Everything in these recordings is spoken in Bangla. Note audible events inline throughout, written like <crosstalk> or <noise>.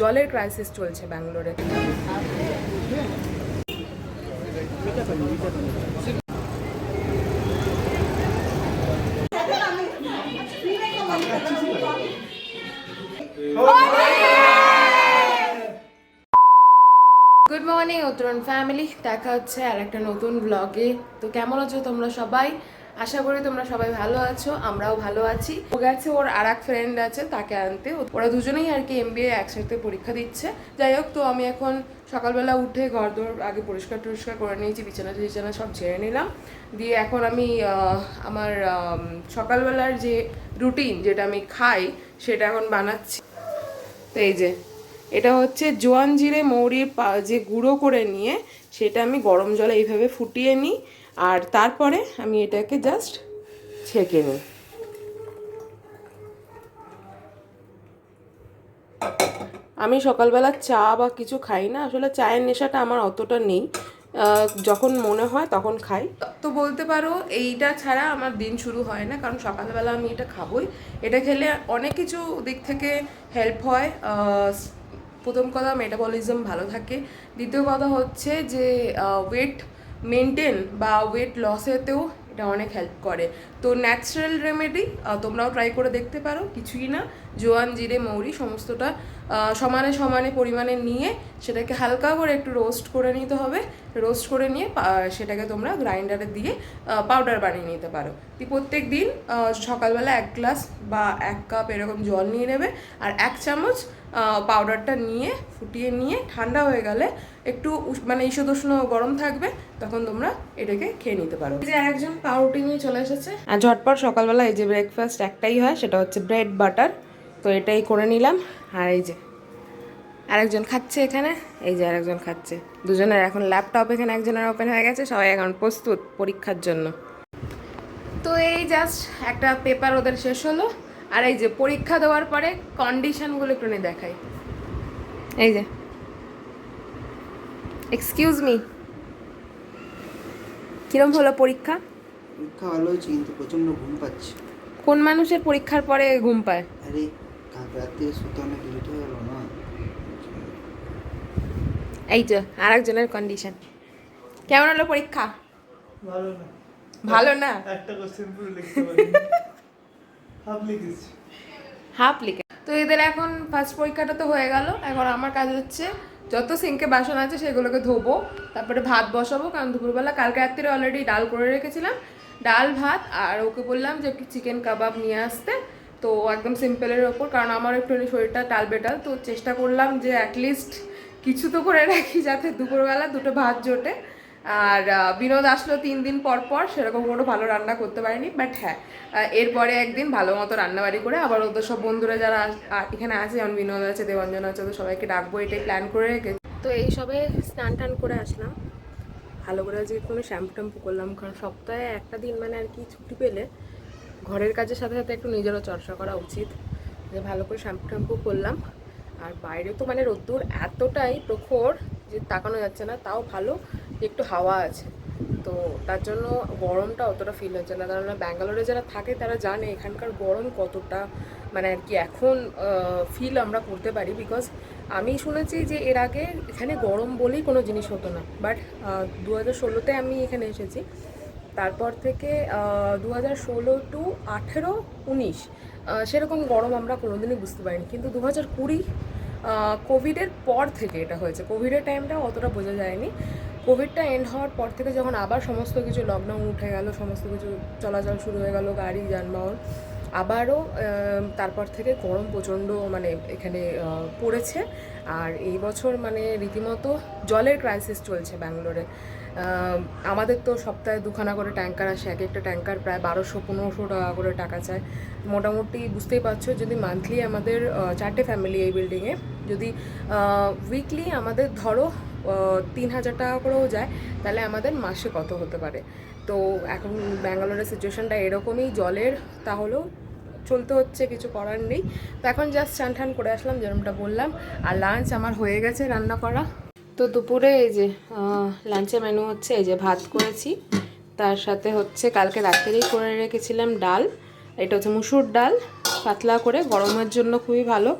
জলের ক্রাইসিস চলছে ব্যাঙ্গালোরে। গুড মর্নিং উত্তরণ ফ্যামিলি দেখা হচ্ছে আর একটা নতুন ব্লগে তো কেমন আছো তোমরা সবাই? আশা করি তোমরা সবাই ভালো আছো, আমরাও ভালো আছি। ও গেছে, ওর আর এক ফ্রেন্ড আছে, তাকে আনতে। ওরা দুজনেই আর কি এমবিএ একসাথে পরীক্ষা দিচ্ছে। যাই হোক, তো আমি এখন সকালবেলা উঠে ঘর দোর আগে পরিষ্কার টরিষ্কার করে নিয়েছি, বিছানা টিছানা সব ঝেড়ে নিলাম। দিয়ে এখন আমি আমার সকালবেলার যে রুটিন যেটা আমি খাই, সেটা এখন বানাচ্ছি। তো এই যে, এটা হচ্ছে জোয়ান জিরে মৌরির যে গুঁড়ো করে নিয়ে, সেটা আমি গরম জলে এইভাবে ফুটিয়ে নিই। আর তারপরে আমি এটাকে জাস্ট ছেঁকে নিই। আমি সকালবেলা চা বা কিছু খাই না, আসলে চায়ের নেশাটা আমার অতটা নেই। যখন মনে হয় তখন খাই। তো বলতে পারো, এইটা ছাড়া আমার দিন শুরু হয় না, কারণ সকালবেলা আমি এটা খাবই। এটা খেলে অনেক কিছু দিক থেকে হেল্প হয়। প্রথম কথা মেটাবলিজম ভালো থাকে। দ্বিতীয় কথা হচ্ছে যে ওয়েট মেনটেন বা ওয়েট লসেতেও এটা অনেক হেল্প করে। তো ন্যাচারাল রেমেডি তোমরাও ট্রাই করে দেখতে পারো, কিছুই না। জোয়ান, জিরে, মৌরি সমস্তটা সমানে সমানে পরিমাণে নিয়ে সেটাকে হালকা করে একটু রোস্ট করে নিতে হবে। রোস্ট করে নিয়ে সেটাকে তোমরা গ্রাইন্ডারে দিয়ে পাউডার বানিয়ে নিতে পারো। প্রত্যেক দিন সকালবেলা এক গ্লাস বা এক কাপ এরকম জল নিয়ে নেবে। আর এক চামচ পাউডারটা নিয়ে ফুটিয়ে নিয়ে ঠান্ডা হয়ে গেলে একটু মানে ঈষদুষ্ণ গরম থাকবে তখন তোমরা এটাকে খেয়ে নিতে পারো। এই যে একজন পাউরুটি নিয়ে চলে এসেছে। আর ঝটপট সকালবেলা এই যে ব্রেকফাস্ট একটাই হয় সেটা হচ্ছে ব্রেড বাটার তো এটাই করে নিলাম। আর এই যে আরেকজন খাচ্ছে এখানে এই যে আরেকজন খাচ্ছে। দুজনের এখন ল্যাপটপ এখানে একজনের ওপেন হয়ে গেছে সবাই এখন প্রস্তুত পরীক্ষার জন্য। তো এই জাস্ট একটা পেপার ওদের শেষ হলো। আর এই যে পরীক্ষা দেওয়ার পরে কন্ডিশনগুলো একটু নিয়ে দেখাই। এই যে। এক্সকিউজ মি কিরম হলো পরীক্ষা? পরীক্ষা ভালো হয়েছে কিন্তু প্রচণ্ড ঘুম পাচ্ছে। কোন মানুষের পরীক্ষার পরে ঘুম পায়? আরে কাল রাত্রে শুতে অনেক লেট হয়ে গেল না? এই যে আরেকজনের কন্ডিশন কেমন হলো পরীক্ষা? ভালো না। ভালো না? একটা কোশ্চেন পুরো লিখতে পারি <laughs> হাফ লিখে তো এদের এখন ফার্স্ট পরীক্ষাটা তো হয়ে গেল। এখন আমার কাজ হচ্ছে যত সিঙ্কে বাসন আছে সেগুলোকে ধোবো, তারপরে ভাত বসাবো, কারণ দুপুরবেলা কালকে রাত্রে অলরেডি ডাল করে রেখেছিলাম। ডাল, ভাত, আর ওকে বললাম যে একটু চিকেন কাবাব নিয়ে আসতে। তো একদম সিম্পলের ওপর, কারণ আমার একটু শরীরটা টাল বেটাল তো চেষ্টা করলাম যে অ্যাটলিস্ট কিছু তো করে রাখি যাতে দুপুরবেলা দুটো ভাত জোটে। আর বিনোদ আসলো তিন দিন পর পর, সেরকম কোনো ভালো রান্না করতে পারিনি বাট হ্যাঁ এরপরে একদিন ভালো মতো রান্নাবাড়ি করে আবার ওদের সব বন্ধুরা যারা এখানে আছে, যেমন বিনোদ আছে, দেবঞ্জন আছে তো সবাইকে ডাকবো, এটাই প্ল্যান করে রেখেছি। তো এই সবে স্নান টান করে আসলাম। ভালো করে আজকে কোনো শ্যাম্পু ট্যাম্পু করলাম, কারণ সপ্তাহে একটা দিন মানে আর কি ছুটি পেলে ঘরের কাজের সাথে সাথে একটু নিজেরও চর্চা করা উচিত। যে ভালো করে শ্যাম্পু ট্যাম্পু করলাম। আর বাইরে তো মানে রোদ্দুর এতটাই প্রখর যে তাকানো যাচ্ছে না, তাও ভালো। একটু হাওয়া আছে। তো তার জন্য গরমটা অতটা ফিল হচ্ছে না। কারণ ব্যাঙ্গালোরে যারা থাকে তারা জানে এখানকার গরম কতটা মানে আর কি এখন ফিল আমরা করতে পারি। বিকজ আমি শুনেছি যে এর আগে এখানে গরম বলেই কোনো জিনিস হতো না। বাট দু হাজার ষোলোতে আমি এখানে এসেছি। তারপর থেকে দু হাজার ষোলো টু আঠেরো উনিশ সেরকম গরম আমরা কোনোদিনই বুঝতে পারিনি। কিন্তু দু হাজার কুড়ি কোভিডের পর থেকে এটা হয়েছে। কোভিডের টাইমটা অতটা বোঝা যায়নি। কোভিডটা এন্ড হওয়ার পর থেকে যখন আবার সমস্ত কিছু লকডাউন উঠে গেল, সমস্ত কিছু চলাচল শুরু হয়ে গেল, গাড়ি, যানবাহন, আবারও তারপর থেকে গরম প্রচণ্ড মানে এখানে পড়েছে। আর এই বছর মানে রীতিমতো জলের ক্রাইসিস চলছে ব্যাঙ্গালোরে। আমাদের তো সপ্তাহে দুখানা করে ট্যাঙ্কার আসে, এক একটা ট্যাঙ্কার প্রায় বারোশো, পনেরোশো টাকা করে টাকা চায়। মোটামুটি বুঝতেই পারছ, যদি মান্থলি আমাদের চারটে ফ্যামিলি এই বিল্ডিংয়ে যদি উইকলি আমাদের ধরো তিন হাজার টাকা করেও যায়, তাহলে আমাদের মাসে কত হতে পারে? তো এখন ব্যাঙ্গালোরের সিচুয়েশানটা এরকমই, জলের তাহলেও চলতে হচ্ছে, কিছু করার নেই। তো এখন জাস্ট চান ঠান করে আসলাম যেরকমটা বললাম। আর লাঞ্চ আমার হয়ে গেছে রান্না করা। তো দুপুরে এই যে লাঞ্চের মেনু হচ্ছে এই যে ভাত করেছি। তার সাথে হচ্ছে কালকে রাত্রেই করে রেখেছিলাম ডাল। এটা হচ্ছে মুসুর ডাল। পাতলা করে, গরমের জন্য খুবই ভালো।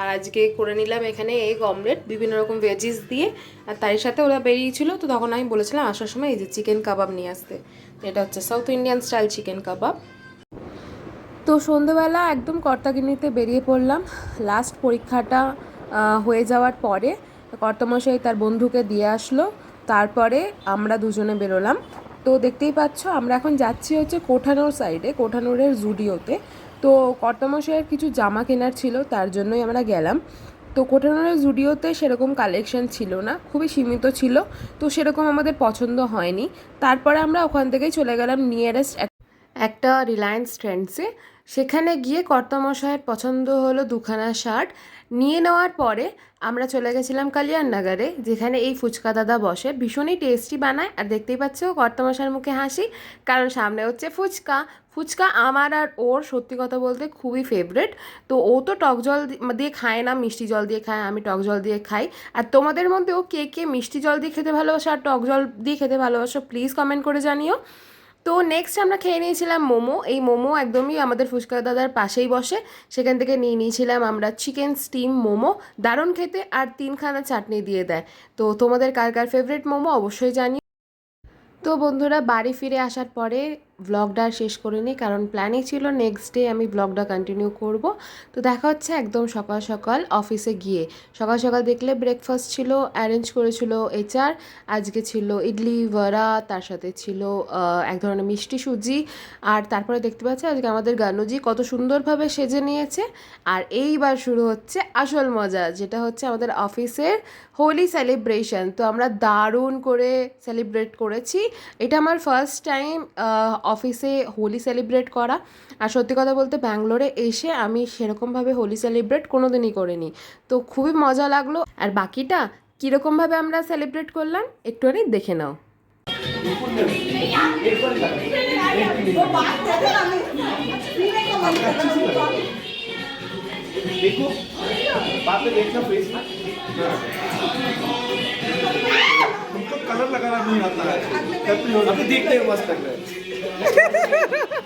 আর আজকে করে নিলাম এখানে এগ অমলেট, বিভিন্ন রকম ভেজিস দিয়ে। আর তার সাথে ওরা বেরিয়েছিল, তো তখন আমি বলেছিলাম আসার সময় এই যে চিকেন কাবাব নিয়ে আসতে। এটা হচ্ছে সাউথ ইন্ডিয়ান স্টাইল চিকেন কাবাব তো সন্ধেবেলা একদম কর্তাগিনিতে বেরিয়ে পড়লাম। লাস্ট পরীক্ষাটা হয়ে যাওয়ার পরে কর্তামশাই তার বন্ধুকে দিয়ে আসলো। তারপরে আমরা দুজনে বেরোলাম। তো দেখতেই পাচ্ছ, আমরা এখন যাচ্ছি হচ্ছে কোঠানোর সাইডে কোঠানোরের জুডিওতে তো কর্তামশাইয়ের কিছু জামা কেনার ছিল, তার জন্যই আমরা গেলাম। তো কোটানোর জুডিওতে সেরকম কালেকশন ছিল না, খুবই সীমিত ছিল, তো সেরকম আমাদের পছন্দ হয়নি। তারপরে আমরা ওখান থেকেই চলে গেলাম নিয়ারেস্ট একটা রিলায়েন্স ট্রেন্ডসে সেখানে গিয়ে কর্তামশায়ের পছন্দ হলো দুখানা শার্ট। নিয়ে নেওয়ার পরে আমরা চলে গেছিলাম কালিয়াননগরে যেখানে এই ফুচকা দাদা বসে। ভীষণই টেস্টি বানায় আর দেখতেই পাচ্ছ কর্তামশার মুখে হাসি। কারণ সামনে হচ্ছে ফুচকা। ফুচকা আমার আর ওর সত্যি কথা বলতে খুবই ফেভারেট তো ও তো টক জল দিয়ে খায় না, মিষ্টি জল দিয়ে খায়, আমি টক জল দিয়ে খাই। আর তোমাদের মধ্যেও কে কে মিষ্টি জল দিয়ে খেতে ভালোবাসো আর টক জল দিয়ে খেতে ভালোবাসো প্লিজ কমেন্ট করে জানিও। তো নেক্সট আমরা খেয়ে নিয়েছিলাম মোমো। এই মোমো একদমই আমাদের ফুচকা দাদার পাশেই বসে। সেখান থেকে নিয়ে নিয়েছিলাম আমরা চিকেন স্টিম মোমো। দারুণ খেতে আর তিনখানা চাটনি দিয়ে দেয়। তো তোমাদের কার কার ফেভারিট মোমো অবশ্যই জানি তো বন্ধুরা, বাড়ি ফিরে আসার পরে ব্লগটা আর শেষ করে নিই কারণ প্ল্যানই ছিল নেক্সট ডে আমি ব্লগটা কন্টিনিউ করব। তো দেখা হচ্ছে একদম সকাল সকাল অফিসে গিয়ে। সকাল সকাল দেখলে ব্রেকফাস্ট ছিল অ্যারেঞ্জ করেছিল এইচআর আজকে ছিল ইডলি, বড়া, তার সাথে ছিল এক ধরনের মিষ্টি সুজি, আর তারপরে দেখতে পাচ্ছি আজকে আমাদের গানুজি কত সুন্দরভাবে সেজে নিয়েছে। আর এইবার শুরু হচ্ছে আসল মজা, যেটা হচ্ছে আমাদের অফিসের হোলি সেলিব্রেশন তো আমরা দারুণ করে সেলিব্রেট করেছি। এটা আমার ফার্স্ট টাইম অফিসে হোলি সেলিব্রেট করা আর সত্যি কথা বলতে ব্যাঙ্গালোরে এসে আমি সেরকমভাবে হোলি সেলিব্রেট কোনো দিনই করিনি তো খুবই মজা লাগলো আর বাকিটা কীরকমভাবে আমরা সেলিব্রেট করলাম একটুখানি দেখে নাও देखो बाद में देखना फेस में तुमको कलर लगाना नहीं आता है। अभी देखते हैं मस्त लग रहा है।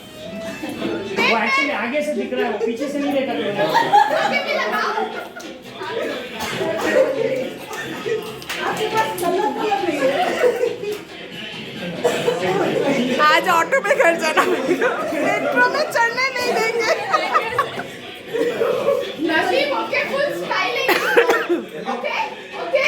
वो एक्चुअली आगे से दिख रहा है वो पीछे से नहीं देखा <laughs> आज ऑटो में घर जाना मेट्रो में चढ़ने नहीं देंगे। नसीब okay full styling okay okay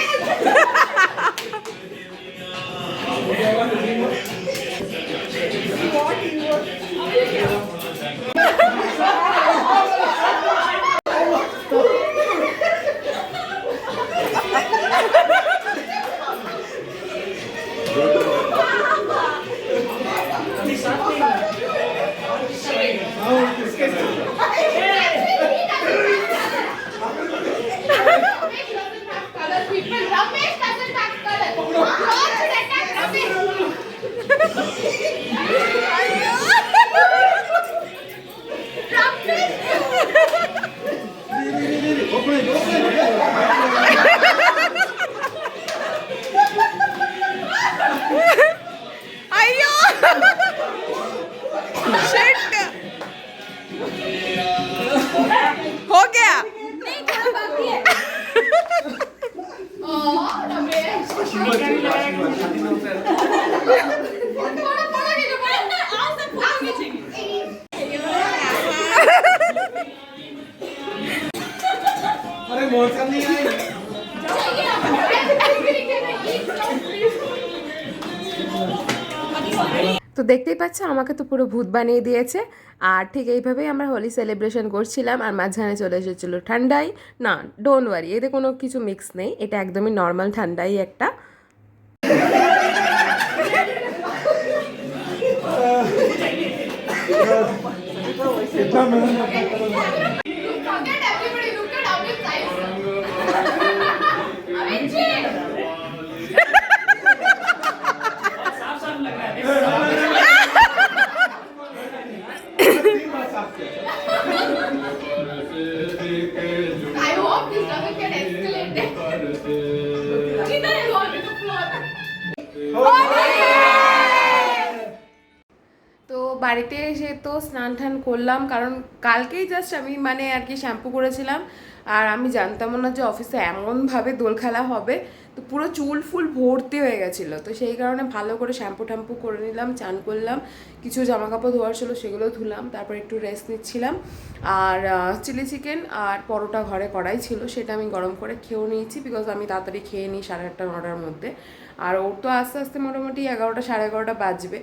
তো দেখতেই পাচ্ছ আমাকে তো পুরো ভূত বানিয়ে দিয়েছে। আর ঠিক এইভাবেই আমরা হোলি সেলিব্রেশন করছিলাম আর মাঝখানে চলে এসেছিল ঠান্ডাই। না ডোন্ট ওয়ারি এতে কোনো কিছু মিক্স নেই এটা একদমই নর্মাল ঠান্ডাই একটা। <laughs> I hope this topic can escalate next. Neither I want to floor. তো বাড়িতে এসে তো স্নান টান করলাম কারণ কালকেই জাস্ট আমি মানে আর কি শ্যাম্পু করেছিলাম আর আমি জানতামও না যে অফিসে এমনভাবে দোল খেলা হবে। তো পুরো চুল ফুল ভর্তি হয়ে গেছিল। তো সেই কারণে ভালো করে শ্যাম্পু ট্যাম্পু করে নিলাম, চান করলাম। কিছু জামা কাপড় ধোয়ার ছিল সেগুলো ধুলাম, তারপর একটু রেস্ট নিচ্ছিলাম। আর চিলি চিকেন আর পরোটা ঘরে করাই ছিল, সেটা আমি গরম করে খেয়েও নিয়েছি বিকজ আমি তাড়াতাড়ি খেয়ে নিই সাড়ে আটটা, নটার মধ্যে। আর ওর তো আস্তে আস্তে মোটামুটি এগারোটা, সাড়ে এগারোটা বাজবে।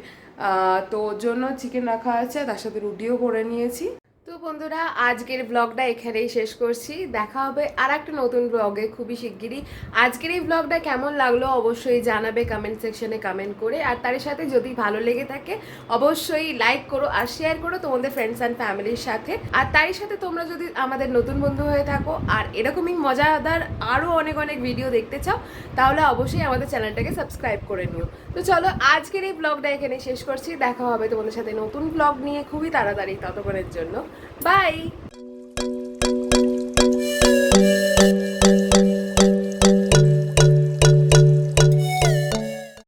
তো ওর জন্য চিকেন রাখা আছে, তার সাথে রুটিও করে নিয়েছি। তো বন্ধুরা, আজকের ব্লগটা এখানেই শেষ করছি। দেখা হবে আর একটা নতুন ব্লগে খুবই শিগগিরই। আজকের এই ব্লগটা কেমন লাগল অবশ্যই জানাবে কমেন্ট সেকশনে কমেন্ট করে। আর তার সাথে যদি ভালো লেগে থাকে, অবশ্যই লাইক করো আর শেয়ার করো তোমাদের ফ্রেন্ডস অ্যান্ড ফ্যামিলির সাথে। আর তারই সাথে তোমরা যদি আমাদের নতুন বন্ধু হয়ে থাকো আর এরকমই মজাদার আরও অনেক অনেক ভিডিও দেখতে চাও, তাহলে অবশ্যই আমাদের চ্যানেলটাকে সাবস্ক্রাইব করে নিও। তো চলো, আজকের এই ব্লগটা এখানে শেষ করছি। দেখা হবে তোমাদের সাথে নতুন ব্লগ নিয়ে খুবই তাড়াতাড়ি ততক্ষণের জন্য। Bye!